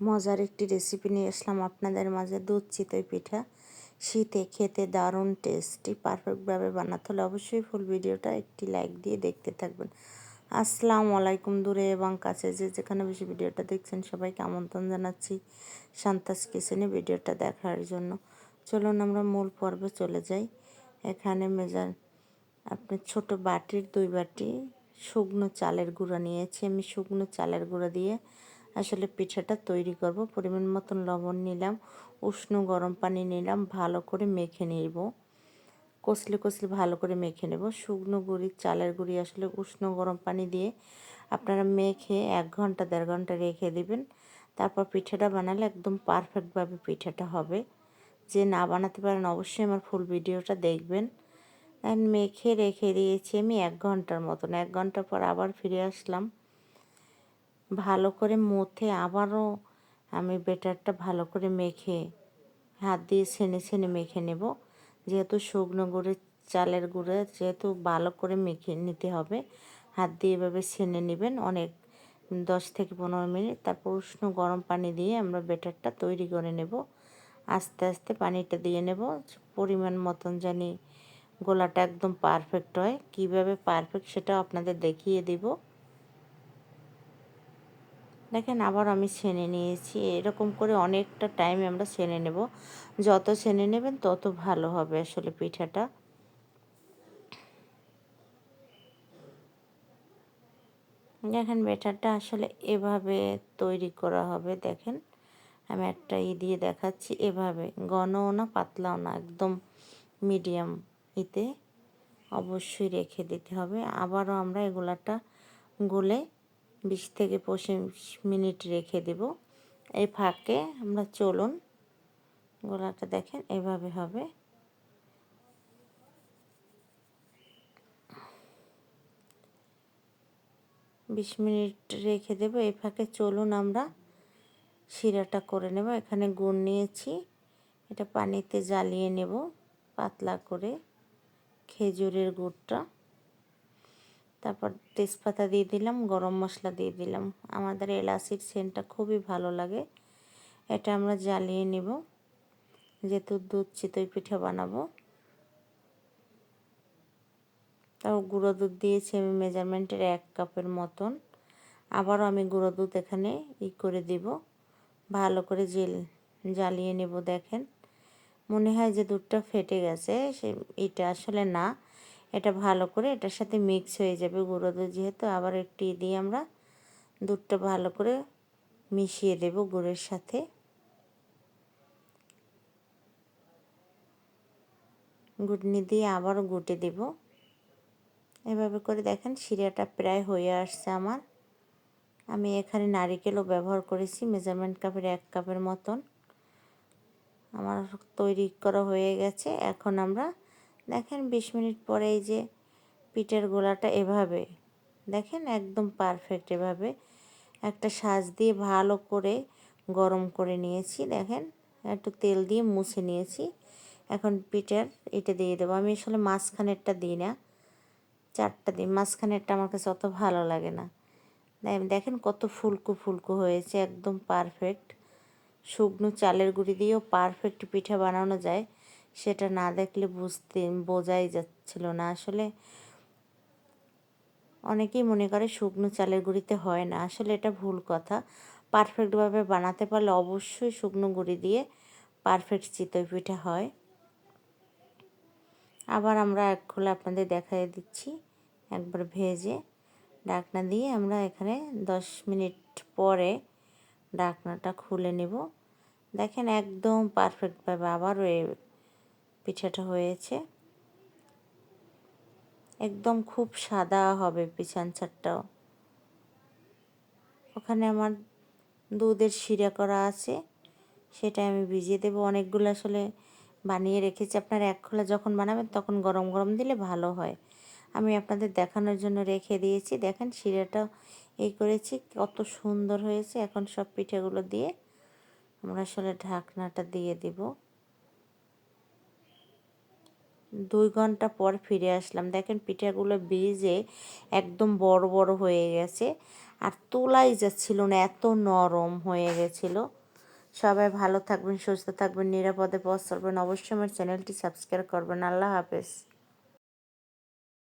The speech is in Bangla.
মজার একটি রেসিপি নিয়ে আসলাম আপনাদের মাঝে। দুধ, চিতই পিঠা, শীতে খেতে দারুণ টেস্টি পারফেক্টভাবে বানাতে হলে অবশ্যই ফুল ভিডিওটা একটি লাইক দিয়ে দেখতে থাকবেন। আসসালামু আলাইকুম দূরে এবং কাছে যে যেখানে বেশি ভিডিওটা দেখছেন, সবাইকে আমন্ত্রণ জানাচ্ছি শান্তাস কিচেনে ভিডিওটা দেখার জন্য। চলুন আমরা মূল পর্বে চলে যাই। এখানে মেজার আপনি ছোট বাটির দুই বাটি শুকনো চালের গুঁড়া নিয়েছি। আমি শুকনো চালের গুঁড়া দিয়ে আসলে পিঠাটা তৈরি করব। পরিমাণ মতন লবণ নিলাম, উষ্ণ গরম পানি নিলাম, ভালো করে মেখে নিব। কষলে কষলে ভালো করে মেখে নেব। শুকনো গুঁড়ি, চালের গুঁড়ি আসলে উষ্ণ গরম পানি দিয়ে আপনারা মেখে এক ঘণ্টা, দেড় ঘণ্টা রেখে দিবেন। তারপর পিঠাটা বানালে একদম পারফেক্টভাবে পিঠাটা হবে। যে না বানাতে পারেন অবশ্যই আমার ফুল ভিডিওটা দেখবেন। মেখে রেখে দিয়েছি আমি এক ঘণ্টার মতন। এক ঘণ্টা পর আবার ফিরে আসলাম। ভালো করে মথে আবারও আমি বেটারটা ভালো করে মেখে হাত দিয়ে ছেনে ছেনে মেখে নেব। যেহেতু শুকনো গুঁড়ো চালের গুঁড়ো যেহেতু ভালো করে মেখে নিতে হবে, হাত দিয়ে এভাবে ছেনে নেবেন অনেক দশ থেকে পনেরো মিনিট। তারপর উষ্ণ গরম পানি দিয়ে আমরা বেটারটা তৈরি করে নেব। আস্তে আস্তে পানিটা দিয়ে নেব। পরিমাণ মতন জানি গোলাটা একদম পারফেক্ট হয়। কীভাবে পারফেক্ট সেটাও আপনাদের দেখিয়ে দিব। দেখেন আবার আমি ছেনে নিয়েছি, এরকম করে অনেকটা টাইম আমরা ছেনে নেব। যত ছেনে নেবেন তত ভালো হবে আসলে পিঠাটা। দেখেন বেটারটা আসলে এভাবে তৈরি করা হবে, দেখেন। আমি একটা ই দিয়ে দেখাচ্ছি, এভাবে। ঘনও না, পাতলাও না, একদম মিডিয়াম ইতে। অবশ্যই রেখে দিতে হবে। আবারও আমরা এগুলাটা গলে বিশ থেকে পঁচিশ মিনিট রেখে দেব। এই ফাঁকে আমরা চলুন। গোলাটা দেখেন, এভাবে হবে। বিশ মিনিট রেখে দেব। এই ফাঁকে চলুন আমরা। শিরাটা করে নেব। এখানে গুড় নিয়েছি। এটা পানিতে জ্বালিয়ে নেব পাতলা করে। খেজুরের গুড়টা। তারপর তেজপাতা দিয়ে দিলাম, গরম মশলা দিয়ে দিলাম। আমাদের এলাচির সেন্টটা খুবই ভালো লাগে। এটা আমরা জ্বালিয়ে নেব। যেহেতু দুধ চিতই পিঠা বানাবো। তাও গুঁড়ো দুধ দিয়েছি আমি মেজারমেন্টের এক কাপের মতন। আবারও আমি গুঁড়ো দুধ এখানে ই করে দিব। ভালো করে জেল, জ্বালিয়ে নেব দেখেন। মনে হয় যে দুধটা ফেটে গেছে, সে, এটা আসলে না। এটা ভালো করে এটার সাথে মিক্স হয়ে যাবে গুঁড়ো দুধ যেহেতু আবার একটি দিয়ে আমরা দুধটা ভালো করে মিশিয়ে দেব গুড়ের সাথে। গুটনি দিয়ে আবারও গুটে দেব। এভাবে করে দেখেন শিরাটা প্রায় হয়ে আসছে আমার। আমি এখানে নারিকেলও ব্যবহার করেছি মেজারমেন্ট কাপের এক কাপের মতন। আমার তৈরি করা হয়ে গেছে। এখন আমরা দেখেন বিশ মিনিট পরে এই যে পিঠের গোলাটা এভাবে, দেখেন একদম পারফেক্ট এভাবে। একটা সাজ দিয়ে ভালো করে গরম করে নিয়েছি, দেখেন একটু তেল দিয়ে মুছে নিয়েছি। এখন পিঠের এটা দিয়ে দেবো। আমি আসলে মাঝখানেরটা দিই না, চারটা দিই। মাঝখানেরটা আমার কাছে অত ভালো লাগে না। দেখেন কত ফুলকো ফুলকো হয়েছে, একদম পারফেক্ট শুকনো চালের গুঁড়ি দিয়েও পারফেক্ট পিঠা বানানো যায়। সেটা না দেখলে বুঝতে, বোঝাই যাচ্ছিল না। আসলে অনেকেই মনে করে শুকনো চালের গুঁড়িতে হয় না। আসলে এটা ভুল কথা। পারফেক্টভাবে বানাতে পারলে অবশ্যই শুকনো গুঁড়ি দিয়ে পারফেক্ট চিতই পিঠা হয়। আবার আমরা এক খোলা আপনাদের দেখাই দিচ্ছি একবার ভেজে। ডাকনা দিয়ে আমরা এখানে দশ মিনিট পরে ডাকনাটা খুলে নেব। দেখেন একদম পারফেক্টভাবে আবারও পিঠাটা হয়েছে। একদম খুব সাদা হবে পিছান ছাড়টাও ওখানে আমার দুধের শিরা করা আছে সেটা আমি ভিজিয়ে দেবো। অনেকগুলো আসলে বানিয়ে রেখেছি। আপনার এক খোলা যখন বানাবেন তখন গরম গরম দিলে ভালো হয়। আমি আপনাদের দেখানোর জন্য রেখে দিয়েছি। দেখেন শিরাটা এই করেছি, কত সুন্দর হয়েছে। এখন সব পিঠেগুলো দিয়ে আমরা আসলে ঢাকনাটা দিয়ে দিব। দুই ঘণ্টা পর ফিরে আসলাম। দেখেন পিঠাগুলো ভিজে একদম বড় বড় হয়ে গেছে। আর তোলাই যাচ্ছিল না, এত নরম হয়ে গেছিল। সবাই ভালো থাকবেন, সুস্থ থাকবেন, নিরাপদে পথ চলবেন। অবশ্যই আমার চ্যানেলটি সাবস্ক্রাইব করবেন। আল্লাহ হাফেজ।